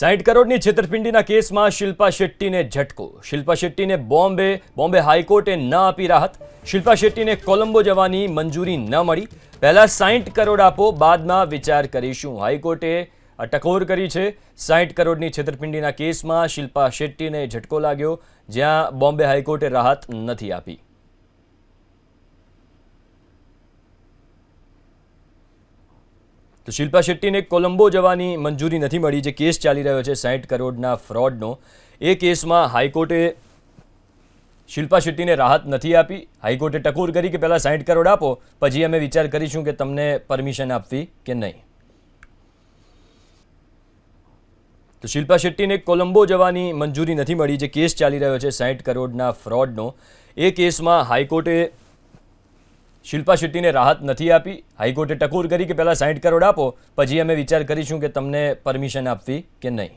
સાઠ કરોડની છેતરપિંડીના કેસમાં શિલ્પા શેટ્ટીને ઝટકો. શિલ્પા શેટ્ટીને બોમ્બે બોમ્બે હાઈકોર્ટે ન આપી રાહત. શિલ્પા શેટ્ટીને કોલંબો જવાની મંજૂરી ન મળી. પહેલા સાઠ કરોડ આપો, બાદમાં વિચાર કરીશું. હાઈકોર્ટે ટકોર કરી છે. સાઠ કરોડની છેતરપિંડીના કેસમાં શિલ્પા શેટ્ટીને ઝટકો લાગ્યો, જ્યાં બોમ્બે હાઈકોર્ટે રાહત નથી આપી. તો શિલ્પા શેટ્ટીને કોલંબો જવાની મંજૂરી નથી મળી, જે કેસ ચાલી રહ્યો છે સાઠ કરોડના ફ્રોડનો. એ કેસમાં હાઈકોર્ટે શિલ્પા શેટ્ટીને રાહત નથી આપી. હાઈકોર્ટે ટકોર કરી કે પહેલાં સાઠ કરોડ આપો, પછી અમે વિચાર કરીશું કે તમને પરમિશન આપવી કે નહીં. તો શિલ્પા શેટ્ટીને કોલંબો જવાની મંજૂરી નથી મળી, જે કેસ ચાલી રહ્યો છે સાઠ કરોડના ફ્રોડનો. એ કેસમાં હાઈકોર્ટે શિલ્પા શેટ્ટીને રાહત નથી આપી. હાઈકોર્ટે ટકોર કરી કે પહેલાં સાઠ કરોડ આપો. પછી અમે વિચાર કરીશું કે તમને પરમિશન આપવી કે નહીં.